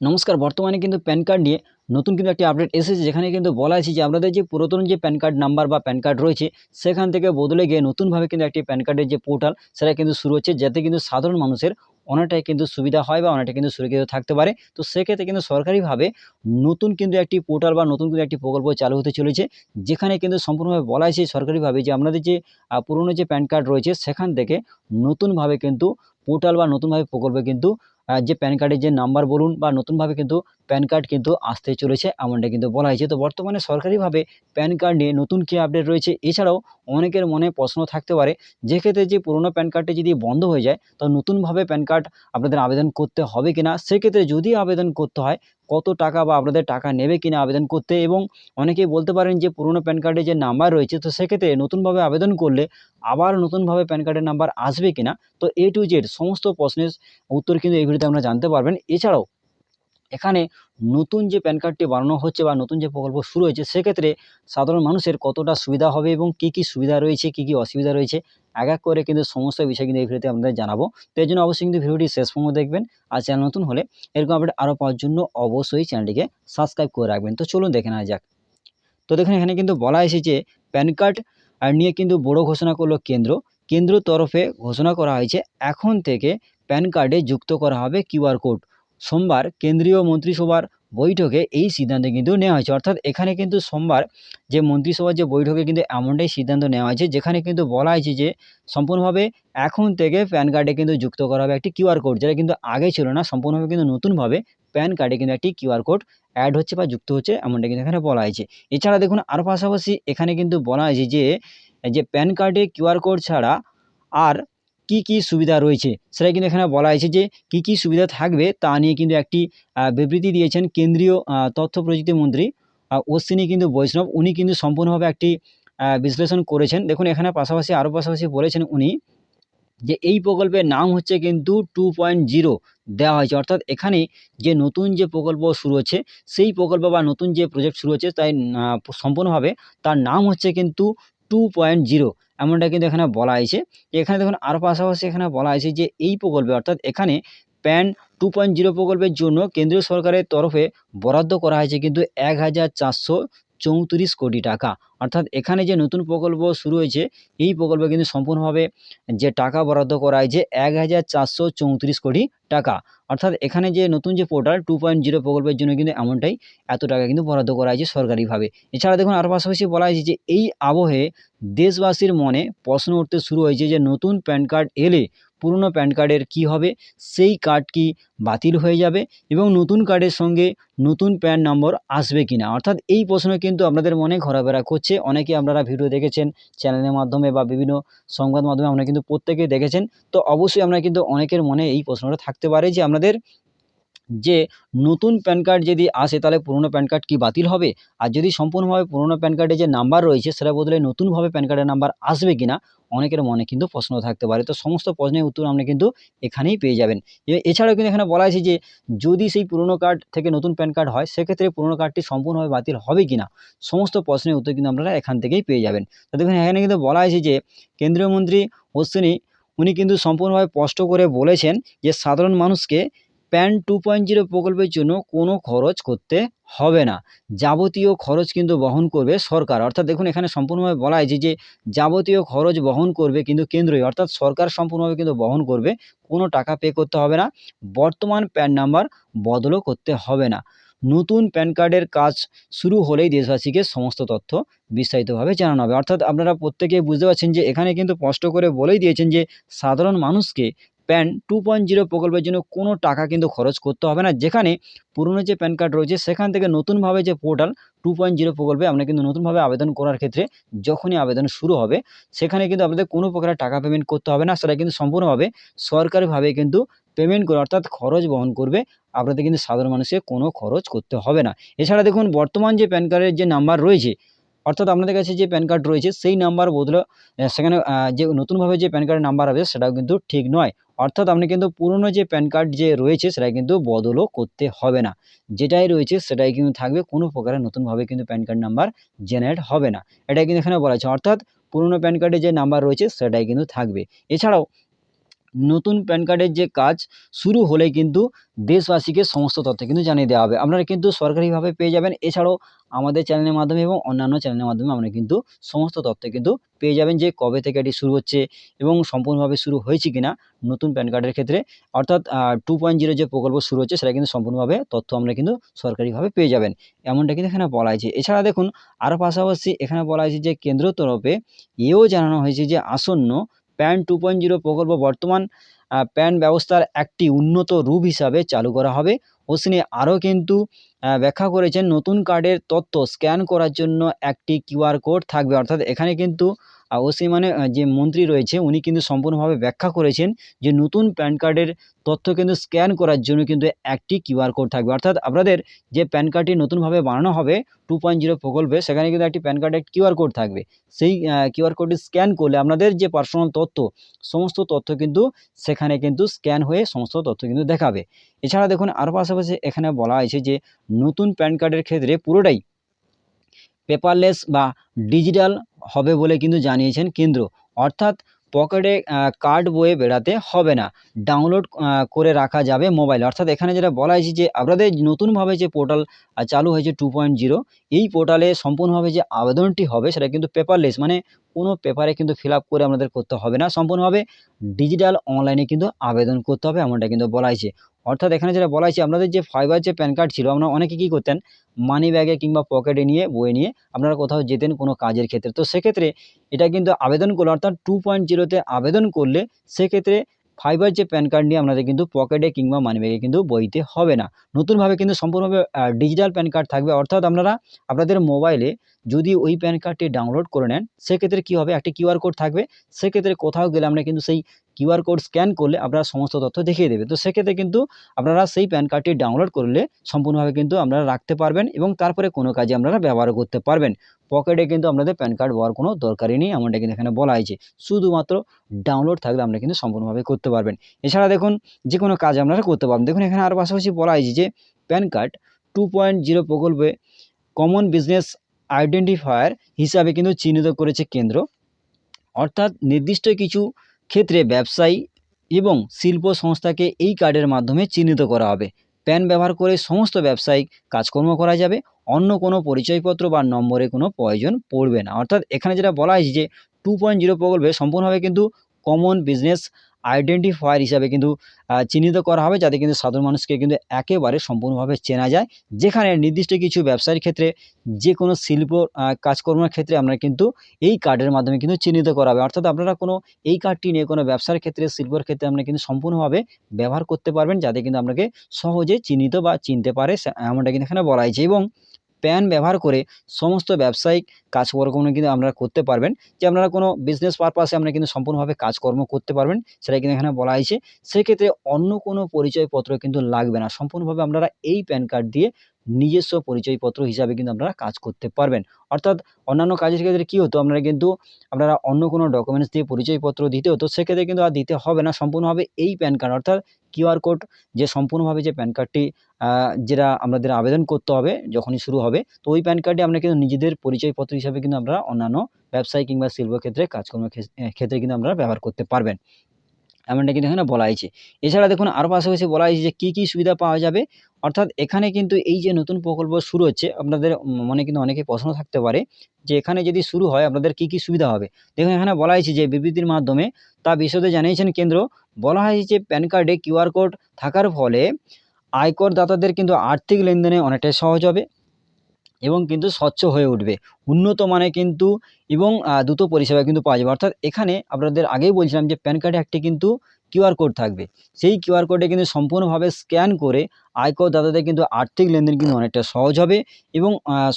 নমস্কার, বর্তমানে কিন্তু প্যান কার্ড নিয়ে নতুন কিন্তু একটি আপডেট এসেছে, যেখানে কিন্তু বলা আছে যে আপনাদের যে পুরাতন যে প্যান কার্ড নাম্বার বা প্যান কার্ড রয়েছে, সেখান থেকে বদলে গিয়ে নতুনভাবে কিন্তু একটি প্যান কার্ডের যে পোর্টাল, সেটা কিন্তু শুরু হচ্ছে, যাতে কিন্তু সাধারণ মানুষের অনেকটাই কিন্তু সুবিধা হয় বা অনেকটা কিন্তু সুরক্ষিত থাকতে পারে। তো সেক্ষেত্রে কিন্তু সরকারিভাবে নতুন কিন্তু একটি পোর্টাল বা নতুন কিন্তু একটি প্রকল্প চালু হতে চলেছে, যেখানে কিন্তু সম্পূর্ণভাবে বলা আছে সরকারিভাবে যে আপনাদের যে পুরনো যে প্যান কার্ড রয়েছে, সেখান থেকে নতুনভাবে কিন্তু পোর্টাল বা নতুনভাবে প্রকল্পে কিন্তু যে প্যান কার্ডের যে নাম্বার বলুন বা নতুনভাবে কিন্তু প্যান কার্ড কিন্তু আসতে চলেছে এমনটা কিন্তু বলা হয়েছে। তো বর্তমানে সরকারিভাবে প্যান কার্ড নিয়ে নতুন কী আপডেট রয়েছে? এছাড়াও অনেকের মনে প্রশ্ন থাকতে পারে, যে ক্ষেত্রে যে পুরনো প্যান কার্ডটি যদি বন্ধ হয়ে যায়, তো নতুনভাবে প্যান কার্ড আপনাদের আবেদন করতে হবে কিনা? সেক্ষেত্রে যদি আবেদন করতে হয়, কত টাকা বা আপনাদের টাকা নেবে কিনা আবেদন করতে? এবং অনেকেই বলতে পারেন যে পুরনো প্যান কার্ডে যে নাম্বার রয়েছে, তো সেক্ষেত্রে নতুনভাবে আবেদন করলে আবার নতুনভাবে প্যান কার্ডের নাম্বার আসবে কিনা? তো এ টু জেড সমস্ত প্রশ্নের উত্তর কিন্তু এই ভিডিওতে আপনারা জানতে পারবেন। এছাড়াও এখানে নতুন যে প্যান কার্ডটি বানানো হচ্ছে বা নতুন যে প্রকল্প শুরু হয়েছে, সেক্ষেত্রে সাধারণ মানুষের কতটা সুবিধা হবে এবং কী কী সুবিধা রয়েছে, কী কী অসুবিধা রয়েছে, এক এক করে কিন্তু সমস্ত বিষয় কিন্তু এই ভিডিওতে আপনাদের জানাব। তো জন্য অবশ্যই কিন্তু ভিডিওটি শেষ পর্যন্ত দেখবেন আর চ্যানেল নতুন হলে এরকম আপডেট আরও পাওয়ার জন্য অবশ্যই চ্যানেলটিকে সাবস্ক্রাইব করে রাখবেন। তো চলুন দেখে নেওয়া যাক। তো দেখুন, এখানে কিন্তু বলা এসেছে প্যান কার্ড নিয়ে কিন্তু বড় ঘোষণা করল কেন্দ্র। কেন্দ্র তরফে ঘোষণা করা হয়েছে, এখন থেকে প্যান কার্ডে যুক্ত করা হবে কিউআর কোড। সোমবার কেন্দ্রীয় মন্ত্রিসভার বৈঠকে এই সিদ্ধান্ত কিন্তু নেওয়া হয়েছে। অর্থাৎ এখানে কিন্তু সোমবার যে মন্ত্রিসভার যে বৈঠকে কিন্তু এমনটাই সিদ্ধান্ত নেওয়া হয়েছে, যেখানে কিন্তু বলা হয়েছে যে সম্পূর্ণভাবে এখন থেকে প্যান কার্ডে কিন্তু যুক্ত করা হবে একটি কিউআর কোড, যেটা কিন্তু আগে ছিল না, সম্পূর্ণভাবে কিন্তু নতুনভাবে প্যান কার্ডে কিন্তু একটি কিউআর কোড অ্যাড হচ্ছে বা যুক্ত হচ্ছে এমনটা কিন্তু এখানে বলা হয়েছে। এছাড়া দেখুন, আরও পাশাপাশি এখানে কিন্তু বলা হয়েছে যে যে প্যান কার্ডে কিউআর কোড ছাড়া আর কি কি সুবিধা রয়েছে? সেটা কিন্তু এখানে বলা হয়েছে যে, কি কি সুবিধা থাকবে তা নিয়ে কিন্তু একটি বিবৃতি দিয়েছেন কেন্দ্রীয় তথ্য প্রযুক্তি মন্ত্রী অশ্বিনী কিন্তু বৈষ্ণব। উনি কিন্তু সম্পূর্ণভাবে একটি বিশ্লেষণ করেছেন। দেখুন, এখানে পাশাপাশি, আরও পাশাপাশি বলেছেন উনি যে, এই প্রকল্পের নাম হচ্ছে কিন্তু টু পয়েন্ট জিরো দেওয়া হয়েছে। অর্থাৎ এখানে যে নতুন যে প্রকল্প শুরু হচ্ছে, সেই প্রকল্প বা নতুন যে প্রজেক্ট শুরু হচ্ছে, তাই সম্পূর্ণভাবে তার নাম হচ্ছে কিন্তু টু পয়েন্ট জিরো এমনটা কিন্তু এখানে বলা হয়েছে। এখানে দেখুন আরও পাশাপাশি এখানে বলা হয়েছে যে এই প্রকল্পে, অর্থাৎ এখানে প্যান টু পয়েন্ট জিরো প্রকল্পের জন্য কেন্দ্রীয় সরকারের তরফে বরাদ্দ করা হয়েছে কিন্তু এক হাজার চারশো চৌত্রিশ কোটি টাকা। অর্থাৎ এখানে যে নতুন প্রকল্প শুরু হয়েছে, এই প্রকল্পে কিন্তু সম্পূর্ণভাবে যে টাকা বরাদ্দ করা হয়েছে, এক হাজার চারশো চৌত্রিশ কোটি টাকা। অর্থাৎ এখানে যে নতুন যে পোর্টাল, টু পয়েন্ট জিরো প্রকল্পের জন্য কিন্তু এমনটাই এত টাকা কিন্তু বরাদ্দ করা হয়েছে সরকারিভাবে। এছাড়া দেখুন, আরও পাশাপাশি বলা হয়েছে যে এই আবহে দেশবাসীর মনে প্রশ্ন উঠতে শুরু হয়েছে যে নতুন প্যান কার্ড এলে পুরনো প্যান কার্ডের কী হবে, সেই কার্ড কি বাতিল হয়ে যাবে এবং নতুন কার্ডের সঙ্গে নতুন প্যান নম্বর আসবে কি না অর্থাৎ এই প্রশ্ন কিন্তু আপনাদের মনে ঘোরাফেরা করছে। অনেকে আপনারা ভিডিও দেখেছেন চ্যানেলের মাধ্যমে বা বিভিন্ন সংবাদ মাধ্যমে আপনারা কিন্তু প্রত্যেকেই দেখেছেন। তো অবশ্যই আপনারা কিন্তু অনেকের মনে এই প্রশ্নটা থাকতে পারে যে আপনাদের যে নতুন প্যান কার্ড যদি আসে, তাহলে পুরনো প্যান কার্ড কি বাতিল হবে? আর যদি সম্পূর্ণভাবে পুরনো প্যান কার্ডে যে নাম্বার রয়েছে, সেটা বদলে নতুনভাবে প্যান কার্ডের নাম্বার আসবে কি না অনেকের মনে কিন্তু প্রশ্ন থাকতে পারে। তো সমস্ত প্রশ্নের উত্তর আপনি কিন্তু এখানেই পেয়ে যাবেন। এছাড়াও কিন্তু এখানে বলা আছে যে, যদি সেই পুরনো কার্ড থেকে নতুন প্যান কার্ড হয়, সেক্ষেত্রে পুরনো কার্ডটি সম্পূর্ণভাবে বাতিল হবে কি না সমস্ত প্রশ্নের উত্তর কিন্তু আপনারা এখান থেকেই পেয়ে যাবেন। তো দেখুন, এখানে কিন্তু বলা আছে যে, কেন্দ্রীয় মন্ত্রী অশ্বিনী, উনি কিন্তু সম্পূর্ণভাবে স্পষ্ট করে বলেছেন যে, সাধারণ মানুষকে প্যান টু পয়েন্ট জিরো প্রকল্পের জন্য কোনো খরচ করতে হবে না। যাবতীয় খরচ কিন্তু বহন করবে সরকার। অর্থাৎ দেখুন, এখানে সম্পূর্ণভাবে বলা হয়েছে যে, যাবতীয় খরচ বহন করবে কিন্তু কেন্দ্রই। অর্থাৎ সরকার সম্পূর্ণভাবে কিন্তু বহন করবে, কোনো টাকা পে করতে হবে না। বর্তমান প্যান নাম্বার বদলও করতে হবে না। নতুন প্যান কার্ডের কাজ শুরু হলেই দেশবাসীকে সমস্ত তথ্য বিস্তারিতভাবে জানানো হবে। অর্থাৎ আপনারা প্রত্যেকেই বুঝতে পারছেন যে, এখানে কিন্তু স্পষ্ট করে বলেই দিয়েছেন যে, সাধারণ মানুষকে প্যান টু পয়েন্ট জিরো প্রকল্পের জন্য কোনো টাকা কিন্তু খরচ করতে হবে না। যেখানে পুরনো যে প্যান কার্ড রয়েছে, সেখান থেকে নতুনভাবে যে পোর্টাল টু পয়েন্ট জিরো প্রকল্পে আপনারা কিন্তু নতুনভাবে আবেদন করার ক্ষেত্রে যখনই আবেদন শুরু হবে, সেখানে কিন্তু আপনাদের কোনো প্রকারের টাকা পেমেন্ট করতে হবে না। সেটা কিন্তু সম্পূর্ণভাবে সরকারিভাবে কিন্তু পেমেন্ট করে, অর্থাৎ খরচ বহন করবে, আপনাদের কিন্তু সাধারণ মানুষের কোনো খরচ করতে হবে না। এছাড়া দেখুন, বর্তমান যে প্যান কার্ডের যে নাম্বার রয়েছে, অর্থাৎ আপনাদের কাছে যে প্যান কার্ড রয়েছে, সেই নাম্বার বদলে সেখানে যে নতুনভাবে যে প্যান কার্ডের নাম্বার হবে সেটাও কিন্তু ঠিক নয়। অর্থাৎ আপনি কিন্তু পুরনো যে প্যান কার্ড যে রয়েছে সেটা কিন্তু বদলও করতে হবে না। যেটাই রয়েছে, সেটাই কিন্তু থাকবে, কোনো প্রকারের নতুনভাবে কিন্তু প্যান কার্ড নাম্বার জেনারেট হবে না। এটাই কিন্তু এখানে বলা আছে। অর্থাৎ পুরনো প্যান কার্ডে যে নাম্বার রয়েছে, সেটাই কিন্তু থাকবে। এছাড়াও নতুন প্যান কার্ডের যে কাজ শুরু হলে কিন্তু দেশবাসীকে সমস্ত তথ্য কিন্তু জানিয়ে দেওয়া হবে। আপনারা কিন্তু সরকারিভাবে পেয়ে যাবেন। এছাড়াও আমাদের চ্যানেলের মাধ্যমে এবং অন্যান্য চ্যানেলের মাধ্যমে আপনারা কিন্তু সমস্ত তথ্য কিন্তু পেয়ে যাবেন যে কবে থেকে এটি শুরু হচ্ছে এবং সম্পূর্ণভাবে শুরু হয়েছে কিনা নতুন প্যান কার্ডের ক্ষেত্রে। অর্থাৎ টু পয়েন্ট জিরো যে প্রকল্প শুরু হচ্ছে সেটা কিন্তু সম্পূর্ণভাবে তথ্য আমরা কিন্তু সরকারিভাবে পেয়ে যাবেন। এমনটা কিন্তু এখানে বলা হয়েছে। এছাড়া দেখুন, আরও পাশাপাশি এখানে বলা হয়েছে যে কেন্দ্র তরফে এও জানানো হয়েছে যে আসন্ন প্যান টু পয়েন্ট জিরো প্রকল্প বর্তমান প্যান ব্যবস্থার একটি উন্নত রূপ হিসাবে চালু করা হবে। হোসনে আরও কিন্তু ব্যাখ্যা করেছেন, নতুন কার্ডের তথ্য স্ক্যান করার জন্য একটি কিউআর কোড থাকবে। অর্থাৎ এখানে কিন্তু ওসি মানে যে মন্ত্রী রয়েছে, উনি কিন্তু সম্পূর্ণভাবে ব্যাখ্যা করেছেন যে নতুন প্যান কার্ডের তথ্য কিন্তু স্ক্যান করার জন্য কিন্তু একটি কিউআর কোড থাকবে। অর্থাৎ আপনাদের যে প্যান কার্ডটি নতুনভাবে বানানো হবে, টু পয়েন্ট জিরো প্রকল্পে, সেখানে কিন্তু একটি প্যান কার্ডের কিউআর কোড থাকবে। সেই কিউআর কোডটি স্ক্যান করলে আপনাদের যে পার্সোনাল তথ্য, সমস্ত তথ্য কিন্তু সেখানে কিন্তু স্ক্যান হয়ে সমস্ত তথ্য কিন্তু দেখাবে। এছাড়া দেখুন আরও পাশাপাশি এখানে বলা হয়েছে যে নতুন প্যান কার্ডের ক্ষেত্রে পুরোটাই পেপারলেস বা ডিজিটাল হবে বলে কিন্তু জানিয়েছেন কেন্দ্র। অর্থাৎ পকেটে কার্ড বয়ে বেড়াতে হবে না। ডাউনলোড করে রাখা যাবে মোবাইল। অর্থাৎ এখানে যেটা বলা হয়েছে যে, আপনাদের নতুনভাবে যে পোর্টাল চালু হয়েছে টু পয়েন্ট জিরো, এই পোর্টালে সম্পূর্ণভাবে যে আবেদনটি হবে সেটা কিন্তু পেপারলেস মানে কোনো পেপারে কিন্তু ফিল করে আপনাদের করতে হবে না। সম্পূর্ণভাবে ডিজিটাল অনলাইনে কিন্তু আবেদন করতে হবে, এমনটা কিন্তু বলা হয়েছে। অর্থাৎ এখানে যেটা বলা হয়েছে, আপনাদের যে ফাইবার যে প্যান কার্ড ছিল, আপনারা অনেকে কী করতেন? মানি ব্যাগে কিংবা পকেটে নিয়ে বয়ে নিয়ে আপনারা কোথাও যেতেন কোনো কাজের ক্ষেত্রে। তো সেক্ষেত্রে এটা কিন্তু আবেদন করলে, অর্থাৎ টু পয়েন্ট জিরোতে আবেদন করলে সেক্ষেত্রে ফাইবার যে প্যান কার্ড নিয়ে আপনাদের কিন্তু পকেটে কিংবা মানি ব্যাগে কিন্তু বইতে হবে না। নতুনভাবে কিন্তু সম্পূর্ণভাবে ডিজিটাল প্যান কার্ড থাকবে। অর্থাৎ আপনারা, আপনাদের মোবাইলে যদি ওই প্যান কার্ডটি ডাউনলোড করে নেন, সেক্ষেত্রে কী হবে? একটি কিউআর কোড থাকবে। সেক্ষেত্রে কোথাও গেলে আমরা কিন্তু সেই কিউআর কোড স্ক্যান করলে আপনারা সমস্ত তথ্য দেখিয়ে দেবে। তো সেক্ষেত্রে কিন্তু আপনারা সেই প্যান কার্ডটি ডাউনলোড করলে সম্পূর্ণভাবে কিন্তু আপনারা রাখতে পারবেন এবং তারপরে কোনো কাজে আপনারা ব্যবহার করতে পারবেন। পকেটে কিন্তু আপনাদের প্যান কার্ড হওয়ার কোনো দরকারই নেই, এমনটা কিন্তু এখানে বলা হয়েছে। শুধুমাত্র ডাউনলোড থাকলে আপনারা কিন্তু সম্পূর্ণভাবে করতে পারবেন। এছাড়া দেখুন যে কোনো কাজ আপনারা করতে পারবেন। দেখুন, এখানে আরও পাশাপাশি বলা হয়েছে যে PAN card two point zero প্রকল্পে কমন বিজনেস আইডেন্টিফায়ার হিসাবে কিন্তু চিহ্নিত করেছে কেন্দ্র। অর্থাৎ নির্দিষ্ট কিছু ক্ষেত্রে ব্যবসায়ী এবং শিল্প সংস্থাকে এই কার্ডের মাধ্যমে চিহ্নিত করা হবে। প্যান ব্যবহার করে সমস্ত ব্যবসায়িক কাজকর্ম করা যাবে। অন্য কোনো পরিচয়পত্র বা নম্বরে কোনো প্রয়োজন পড়বে না। অর্থাৎ এখানে যেটা বলা হয়েছে যে টু পয়েন্ট জিরো প্রকল্পে সম্পূর্ণভাবে কিন্তু কমন বিজনেস আইডেন্টিফায়ার হিসাবে কিন্তু চিহ্নিত করা হবে যাতে কিন্তু সাধারণ মানুষকে কিন্তু একেবারে সম্পূর্ণভাবে চেনা যায়। যেখানে নির্দিষ্ট কিছু ব্যবসায়ীর ক্ষেত্রে যে কোনো শিল্প কাজকর্মের ক্ষেত্রে আমরা কিন্তু এই কার্ডের মাধ্যমে কিন্তু চিহ্নিত করা হবে। অর্থাৎ আপনারা কোনো এই কার্ডটি নিয়ে কোনো ব্যবসার ক্ষেত্রে, শিল্পের ক্ষেত্রে আপনি কিন্তু সম্পূর্ণভাবে ব্যবহার করতে পারবেন যাতে কিন্তু আপনাকে সহজে চিহ্নিত বা চিনতে পারে এমনটা কিন্তু এখানে বলা হয়েছে। এবং প্যান ব্যবহার করে সমস্ত ব্যবসায়িক কাজকর্মগুলো কিন্তু আপনারা করতে পারবেন। যে আপনারা কোনো বিজনেস পারপাসে আপনারা কিন্তু সম্পূর্ণভাবে কাজকর্ম করতে পারবেন সেটা কিন্তু এখানে বলা হয়েছে। সেক্ষেত্রে অন্য কোনো পরিচয়পত্র কিন্তু লাগবে না। সম্পূর্ণভাবে আপনারা এই প্যান কার্ড দিয়ে নিজস্ব পরিচয়পত্র হিসাবে কিন্তু আপনারা কাজ করতে পারবেন। অর্থাৎ অন্যান্য কাজের ক্ষেত্রে কী হতো, আপনারা কিন্তু আপনারা অন্য কোনো ডকুমেন্টস দিয়ে পরিচয়পত্র দিতে হতো, সেক্ষেত্রে কিন্তু আর দিতে হবে না, সম্পূর্ণভাবে এই প্যান কার্ড অর্থাৎ কিউআর কোড যে সম্পূর্ণভাবে যে প্যান কার্ডটি যেটা আমাদের আবেদন করতে হবে, যখনই শুরু হবে, তো ওই প্যান কার্ডে আমরা কিন্তু নিজেদের পরিচয়পত্র হিসাবে কিন্তু আমরা অন্যান্য ব্যবসায়ী কিংবা শিল্প ক্ষেত্রে কাজকর্মের ক্ষেত্রে কিন্তু আমরা ব্যবহার করতে পারবেন। এমনটা কিন্তু এখানে বলা হয়েছে। এছাড়া দেখুন আরও পাশাপাশি বলা হয়েছে যে, কী কী সুবিধা পাওয়া যাবে? অর্থাৎ এখানে কিন্তু এই যে নতুন প্রকল্প শুরু হচ্ছে, আপনাদের মনে কিন্তু অনেকে প্রশ্ন থাকতে পারে যে, এখানে যদি শুরু হয়, আপনাদের কী কী সুবিধা হবে? দেখুন, এখানে বলা হয়েছে যে, বিবৃতির মাধ্যমে তা বিশদে জানিয়েছেন কেন্দ্র। বলা হয়েছে যে, প্যান কার্ডে কিউআর কোড থাকার ফলে আয়কর দাতাদের কিন্তু আর্থিক লেনদেনে অনেকটাই সহজ হবে। এবং কিন্তু স্বচ্ছ হয়ে উঠবে। উন্নত মানে কিন্তু এবং দ্রুত পরিষেবা কিন্তু পাওয়া যাবে। অর্থাৎ এখানে আপনাদের আগেই বলছিলাম যে প্যান কার্ডে একটি কিন্তু কিউআর কোড থাকবে। সেই কিউআর কোডে কিন্তু সম্পূর্ণভাবে স্ক্যান করে আয়কর দাতাদের কিন্তু আর্থিক লেনদেন কিন্তু অনেকটা সহজ হবে এবং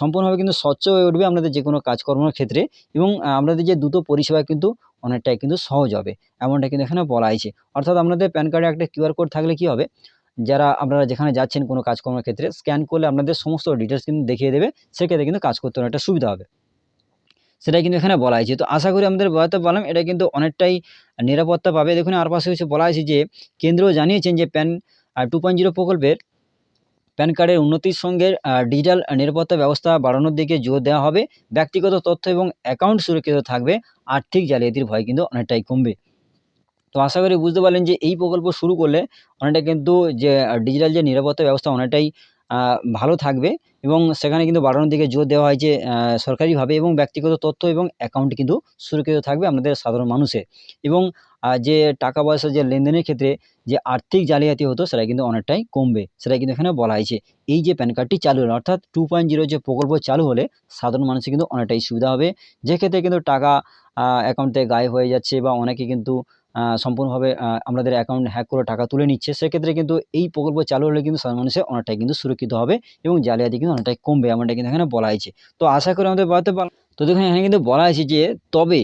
সম্পূর্ণভাবে কিন্তু স্বচ্ছ হয়ে উঠবে আপনাদের যে কোনো কাজকর্মের ক্ষেত্রে এবং আপনাদের যে দ্রুত পরিষেবা কিন্তু অনেকটাই কিন্তু সহজ হবে। এমনটা কিন্তু এখানে বলা হয়েছে। অর্থাৎ আপনাদের প্যান কার্ডে একটা কিউআর কোড থাকলে কি হবে? যারা আপনারা যেখানে যাচ্ছেন কোনো কাজকর্মের ক্ষেত্রে স্ক্যান করলে আপনাদের সমস্ত ডিটেলস কিন্তু দেখিয়ে দেবে, সেক্ষেত্রে কিন্তু কাজ করতে অনেকটা সুবিধা হবে। সেটাই কিন্তু এখানে বলা হয়েছে। তো আশা করি আমাদের বলাতে পারলাম, এটা কিন্তু অনেকটাই নিরাপত্তা পাবে। দেখুন, আর পাশে হচ্ছে বলা হয়েছে যে, কেন্দ্র জানিয়েছেন যে প্যান টু পয়েন্ট জিরো প্রকল্পের প্যান কার্ডের উন্নতির সঙ্গে ডিজিটাল নিরাপত্তা ব্যবস্থা বাড়ানোর দিকে জোর দেওয়া হবে। ব্যক্তিগত তথ্য এবং অ্যাকাউন্ট সুরক্ষিত থাকবে। আর্থিক জালিয়াতির ভয় কিন্তু অনেকটাই কমবে। তো আশা করি বুঝতে পারলেন যে এই প্রকল্প শুরু করলে অনেকটা কিন্তু যে ডিজিটাল যে নিরাপত্তা ব্যবস্থা অনেকটাই ভালো থাকবে এবং সেখানে কিন্তু বাড়ানোর দিকে জোর দেওয়া হয় যে সরকারিভাবে এবং ব্যক্তিগত তথ্য এবং অ্যাকাউন্ট কিন্তু সুরক্ষিত থাকবে আমাদের সাধারণ মানুষের। এবং যে টাকা পয়সা যে লেনদেনের ক্ষেত্রে যে আর্থিক জালিয়াতি হতো সেটা কিন্তু অনেকটাই কমবে, সেটা কিন্তু এখানে বলা হয়েছে। এই যে প্যান কার্ডটি চালু হলো, অর্থাৎ টু পয়েন্ট জিরো যে প্রকল্প চালু হলে সাধারণ মানুষের কিন্তু অনেকটাই সুবিধা হবে। যেক্ষেত্রে কিন্তু টাকা অ্যাকাউন্টে গায়েব হয়ে যাচ্ছে বা অনেকে কিন্তু সম্পূর্ণভাবে আমাদের অ্যাকাউন্ট হ্যাক করে টাকা তুলে নিচ্ছে। সেক্ষেত্রে কিন্তু এই প্রকল্প চালু হলে কিন্তু সাধারণ মানুষের অনেকটাই কিন্তু সুরক্ষিত হবে এবং জালিয়াতি কিন্তু অনেকটাই কমবে এমনটা কিন্তু এখানে বলা হয়েছে। তো আশা করি আমাদের বলাতে পারলাম তো দেখুন, এখানে কিন্তু বলা হয়েছে যে, তবে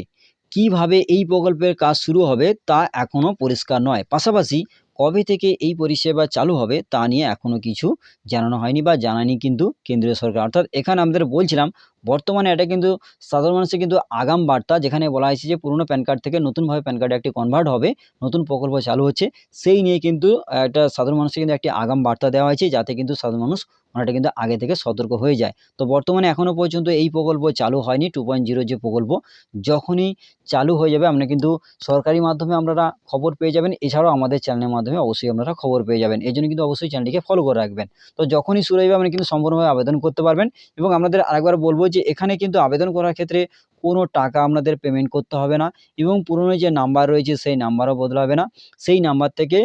কীভাবে এই প্রকল্পের কাজ শুরু হবে তা এখনও পরিষ্কার নয়। পাশাপাশি কবে থেকে এই পরিষেবা চালু হবে তা নিয়ে এখনও কিছু জানানো হয়নি বা জানায়নি কিন্তু কেন্দ্রীয় সরকার। অর্থাৎ এখানে আমাদের বলছিলাম, বর্তমানে এটা কিন্তু সাধারণ মানুষের কিন্তু আগাম বার্তা যেখানে বলা হয়েছে যে পুরনো প্যান কার্ড থেকে নতুনভাবে প্যান কার্ডে একটি কনভার্ট হবে, নতুন প্রকল্প চালু হচ্ছে, সেই নিয়ে কিন্তু একটা সাধারণ মানুষের কিন্তু একটি আগাম বার্তা দেওয়া হয়েছে যাতে কিন্তু সাধারণ মানুষ অনেকটা কিন্তু আগে থেকে সতর্ক হয়ে যায়। তো বর্তমানে এখনও পর্যন্ত এই প্রকল্প চালু হয়নি টু পয়েন্ট জিরো যে প্রকল্প, যখনই চালু হয়ে যাবে আপনি কিন্তু সরকারি মাধ্যমে আপনারা খবর পেয়ে যাবেন, এছাড়াও আমাদের চ্যানেলের মাধ্যমে অবশ্যই আপনারা খবর পেয়ে যাবেন। এই জন্য কিন্তু অবশ্যই চ্যানেলটিকে ফলো করে রাখবেন। তো যখনই শুরু হবে আপনি কিন্তু সম্পূর্ণভাবে আবেদন করতে পারবেন এবং আপনাদের আরেকবার বলব যে এখানে কিন্তু আবেদন করার ক্ষেত্রে কোনো টাকা আপনাদের পেমেন্ট করতে হবে না এবং পুরনো যে নাম্বার রয়েছে সেই নাম্বারও বদলাবে না। সেই নাম্বার থেকে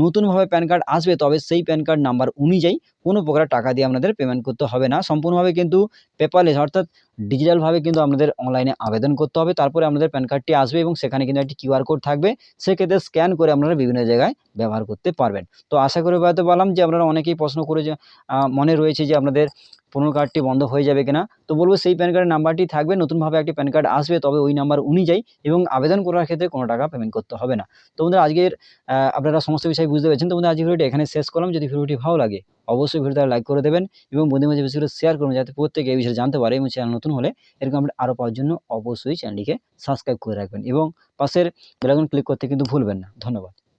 নতুনভাবে প্যান কার্ড আসবে তবে সেই প্যান কার্ড নাম্বার অনুযায়ী কোনো প্রকার টাকা দিয়ে আপনাদের পেমেন্ট করতে হবে না। সম্পূর্ণভাবে কিন্তু পেপারলেস অর্থাৎ ডিজিটালভাবে কিন্তু আপনাদের অনলাইনে আবেদন করতে হবে। তারপরে আপনাদের প্যান কার্ডটি আসবে এবং সেখানে কিন্তু একটি কিউআর কোড থাকবে। সেক্ষেত্রে স্ক্যান করে আপনারা বিভিন্ন জায়গায় ব্যবহার করতে পারবেন। তো আশা করে বলতে পারলাম যে আপনারা অনেকেই প্রশ্ন করে যে মনে রয়েছে যে আপনাদের পুরনো কার্ডটি বন্ধ হয়ে যাবে কিনা, তো বলব সেই প্যান কার্ডের নাম্বারটি থাকবে, নতুনভাবে একটি প্যান কার্ড আসবে, তবে ওই নাম্বার অনুযায়ী এবং আবেদন করার ক্ষেত্রে কোনো টাকা পেমেন্ট করতে হবে না। তো বন্ধুরা, আজকের আপনারা সমস্ত বিষয় বুঝতে পেরেছেন, তো বন্ধুরা, আজকের ভিডিওটি এখানে শেষ করলাম। যদি ভিডিওটি ভালো লাগে, অবশ্যই ভিডিওটা লাইক করে দেবেন এবং বন্ধুদের মাঝে বেশি করে শেয়ার করুন, যাতে প্রত্যেকে এই বিষয়ে জানতে পারে এবং চ্যানেল নতুন হলে এরকম আপডেট আরও পাওয়ার জন্য অবশ্যই চ্যানেলটিকে সাবস্ক্রাইব করে রাখবেন এবং পাশের বেল আইকন ক্লিক করতে কিন্তু ভুলবেন না। ধন্যবাদ।